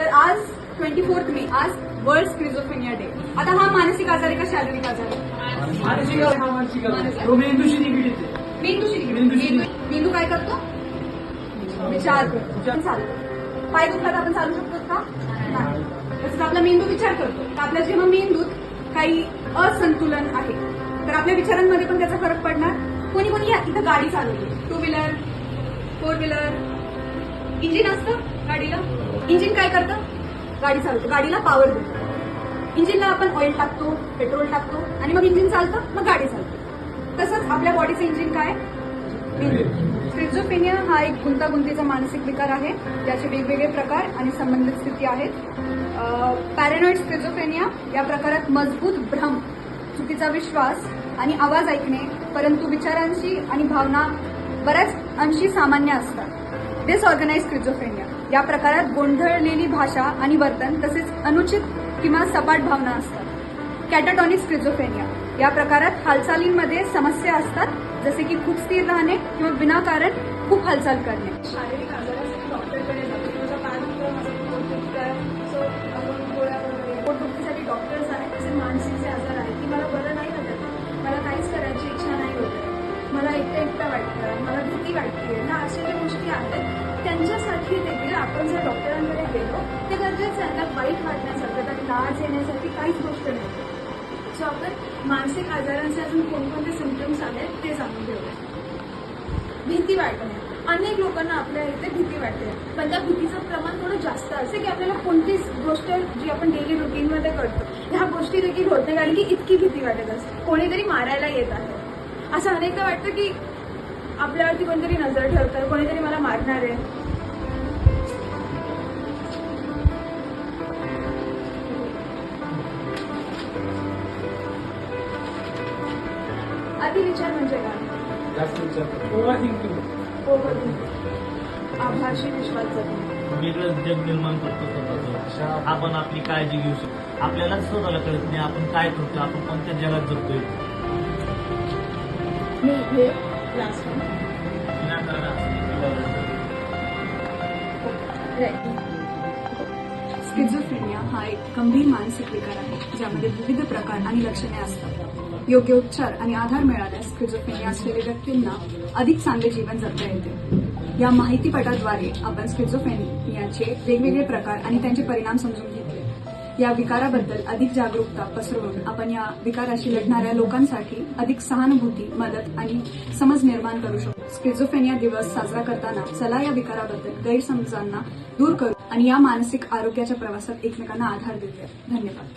तर आज twenty fourth मे आज वर्ल्ड स्क्रिझोफेनिया डे आता हा मानसिक आजार आहे का शारीरिक आजार आहे? मेंदूशी निगडीत. मेंदू काय करतो? विचार करतो. चालतो पाय दुखला तर आपण चालू शकतो का? नाही. तसंच आपला मेंदू विचार करतो. तर आपल्या जेव्हा मेंदूत काही असंतुलन आहे तर आपल्या विचारांमध्ये पण त्याचा फरक पडणार. कोणी कोणी इथं गाडी चालवली. Two wheeler four wheeler engine असतं? गाडीला. इंजिन काय करतं? गाडी चालतो गाडीला पॉवर देतो. इंजिनला आपण ऑइल टाकतो पेट्रोल टाकतो आणि मग इंजिन चालतं मग गाडी चालते. तसंच आपल्या बॉडीचं इंजिन काय? स्क्रिझोपेनिया हा एक गुंतागुंतीचा मानसिक विकार आहे. ज्याचे वेगवेगळे प्रकार आणि संबंधित स्थिती आहेत. पॅरेनॉइड स्क्रिझोपेनिया या प्रकारात मजबूत भ्रम चुकीचा विश्वास आणि आवाज ऐकणे परंतु विचारांशी आणि भावना बऱ्याच अंशी सामान्य असतात. डिसऑर्गनाइज स्क्रिझोफेनिया या प्रकारात गोंधळलेली भाषा आणि वर्तन तसेच अनुचित किंवा सपाट भावना असतात. कॅटाटॉनिक स्क्रिझोफेनिया या प्रकारात हालचालींमध्ये समस्या असतात जसे की खूप स्थिर राहणे किंवा विनाकारण खूप हालचाल करणे. पोटदुखीसाठी डॉक्टर्स आहेत तसे आजार आहेत की मला बरं नाही वाटत. मला काहीच करायची इच्छा नाही होत. मला एकटं एकटं वाटतं. मला भीती वाटते. ना अशा ज्या गोष्टी आहेत गोष्टी देखील आपण जर डॉक्टरांकडे गेलो ते गरजेचं आहे त्यात वाईट वाटण्यासारखं त्यात लाज येण्यासाठी काहीच गोष्ट नाही. सो आपण मानसिक आजारांचे अजून कोणकोणते सिमटम्स आहेत ते जाणून घेऊया. भीती वाटणे. अनेक लोकांना आपल्या इथे भीती वाटते. पण त्या भीतीचं प्रमाण थोडं जास्त असते की आपल्याला कोणतीच गोष्ट जी आपण डेली रुटीनमध्ये करतो ह्या गोष्टी देखील होत नाही कारण की इतकी भीती वाटत असते. कोणीतरी मारायला येत आहे. असं अनेकदा वाटतं की आपल्यावरती कोणतरी नजर ठेवतं कोणीतरी मला मारणार आहे. अतिविचार म्हणजे काय? जास्त विचार ओव्हर थिंकिंग. ओव्हर आभासी विश्वास वेगळं जग निर्माण करतो स्वतःचं. आपण आपली काळजी घेऊ शकतो. आपल्याला स्वतःला कळत नाही आपण काय करतो आपण कोणत्या जगात जगतोय? हे स्किझोफ्रेनिया हा एक गंभीर मानसिक विकार आहे ज्यामध्ये विविध प्रकार आणि लक्षणे असतात. योग्य उपचार आणि आधार मिळाल्यास स्किझोफ्रेनिया असलेल्या व्यक्तींना अधिक चांगले जीवन जगता येते. या माहितीपटाद्वारे आपण स्किझोफ्रेनियाचे वेगवेगळे प्रकार आणि त्यांचे परिणाम समजून घेतले. या विकाराबद्दल अधिक जागरूकता पसरवून आपण या विकाराशी लढणाऱ्या लोकांसाठी अधिक सहानुभूती मदत आणि समज निर्माण करू शकतो. स्किझोफेनिया दिवस साजरा करताना चला या विकाराबद्दल गैरसमजांना दूर करू आणि या मानसिक आरोग्याच्या प्रवासात एकमेकांना आधार देऊया. धन्यवाद.